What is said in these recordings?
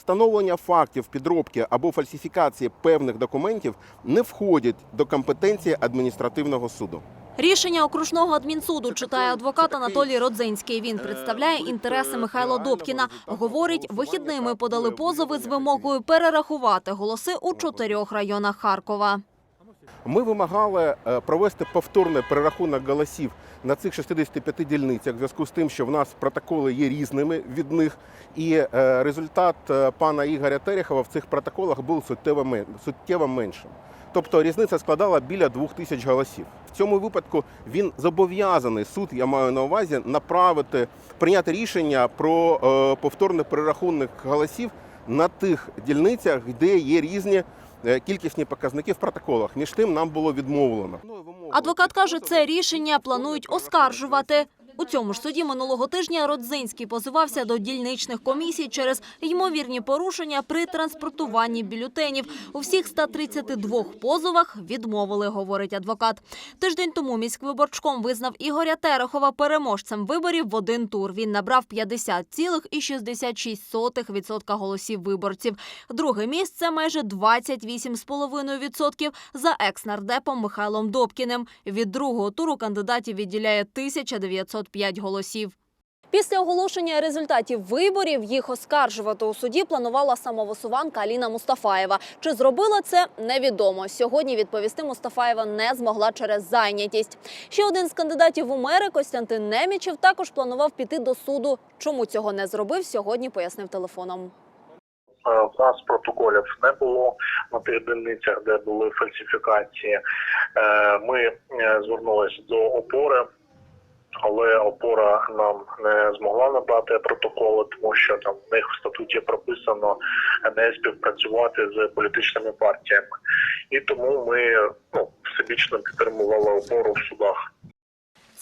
Встановлення фактів підробки або фальсифікації певних документів не входять до компетенції адміністративного суду. Рішення окружного адмінсуду читає адвокат Анатолій Родзинський. Він представляє інтереси Михайла Добкіна. Говорить, вихідними подали позови з вимогою перерахувати голоси у чотирьох районах Харкова. Ми вимагали е, провести повторний перерахунок голосів на цих 65 дільницях в зв'язку з тим, що в нас протоколи є різними від них, і е, результат е, пана Ігоря Терехова в цих протоколах був суттєво меншим. Тобто різниця складала біля двох тисяч голосів. В цьому випадку він зобов'язаний суд, я маю на увазі, направити прийняти рішення про повторний перерахунок голосів на тих дільницях, де є різні кількісні показники в протоколах. Між тим нам було відмовлено. Адвокат каже, це рішення планують оскаржувати. У цьому ж суді минулого тижня Родзинський позивався до дільничних комісій через ймовірні порушення при транспортуванні бюлетенів. У всіх 132 позовах відмовили, говорить адвокат. Тиждень тому міськвиборчком визнав Ігоря Терехова переможцем виборів в один тур. Він набрав 50,66% голосів виборців. Друге місце майже 28,5% за екс-нардепом Михайлом Добкіним. Від другого туру кандидатів відділяє 1905 голосів. Після оголошення результатів виборів їх оскаржувати у суді планувала самовисуванка Аліна Мустафаєва. Чи зробила це невідомо. Сьогодні відповісти Мустафаєва не змогла через зайнятість. Ще один з кандидатів у мери Костянтин Немічев також планував піти до суду. Чому цього не зробив? Сьогодні пояснив телефоном. Е, В нас протоколів не було на тих дільницях, де були фальсифікації. Е, Ми е, звернулися до опори, але опора нам не змогла надати протоколи, тому що там в них в статуті прописано не співпрацювати з політичними партіями. І тому ми ну, всебічно підтримували опору в судах.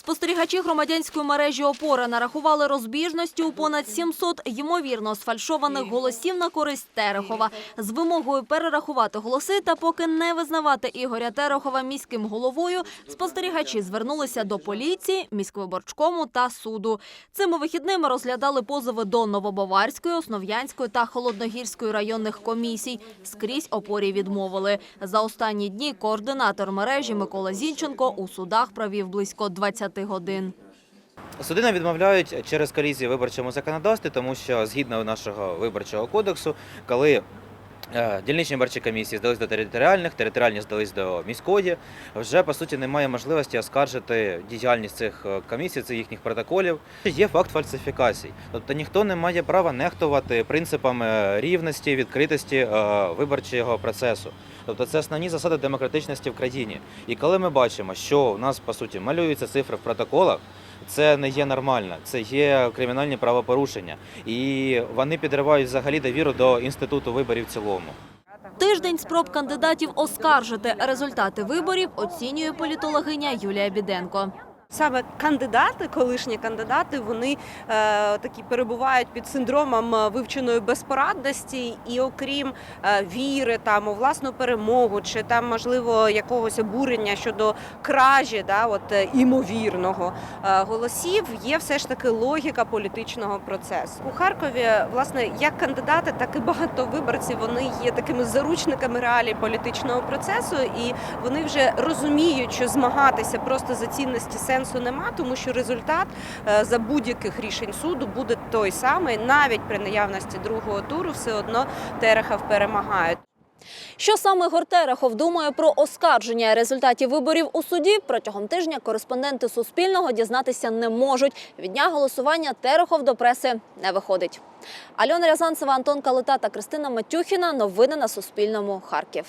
Спостерігачі громадянської мережі «Опора» нарахували розбіжності у понад 700 ймовірно сфальшованих голосів на користь Терехова з вимогою перерахувати голоси та поки не визнавати Ігоря Терехова міським головою, спостерігачі звернулися до поліції, міськвиборчкому та суду. Цими вихідними розглядали позови до Новобаварської, Основ'янської та Холодногірської районних комісій. Скрізь опорі відмовили. За останні дні координатор мережі Микола Зінченко у судах провів близько 20 годин. Суди нам відмовляють через колізію виборчому законодавстві, тому що згідно нашого виборчого кодексу, коли е, дільничні виборчі комісії здались до територіальних, територіальні здались до міської, вже по суті немає можливості оскаржити діяльність цих е, комісій, цих їхніх протоколів. Є факт фальсифікацій. Тобто ніхто не має права нехтувати принципами рівності, відкритості е, виборчого процесу. Тобто це основні засади демократичності в країні. І коли ми бачимо, що у нас по суті малюються цифри в протоколах, це не є нормально, це є кримінальні правопорушення, і вони підривають взагалі довіру до інституту виборів в цілому. Тиждень спроб кандидатів оскаржити результати виборів оцінює політологиня Юлія Біденко. Саме кандидати, колишні кандидати, вони е, такі перебувають під синдромом е, вивченої безпорадності, і окрім е, віри там у власну перемогу, чи там можливо якогось обурення щодо кражі, да, от е, імовірного е, голосів, є все ж таки логіка політичного процесу. У Харкові, власне, як кандидати, так і багато виборців вони є такими заручниками реалій політичного процесу, і вони вже розуміють, що змагатися просто за цінності сенсу нема, тому що результат е, за будь-яких рішень суду буде той самий, навіть при наявності другого туру, все одно Терехов перемагає. Що саме Ігор Терехов думає про оскарження результатів виборів у суді? Протягом тижня кореспонденти Суспільного дізнатися не можуть. Від дня голосування Терехов до преси не виходить. Альона Рязанцева, Антон Калита та Кристина Матюхіна. Новини на Суспільному. Харків.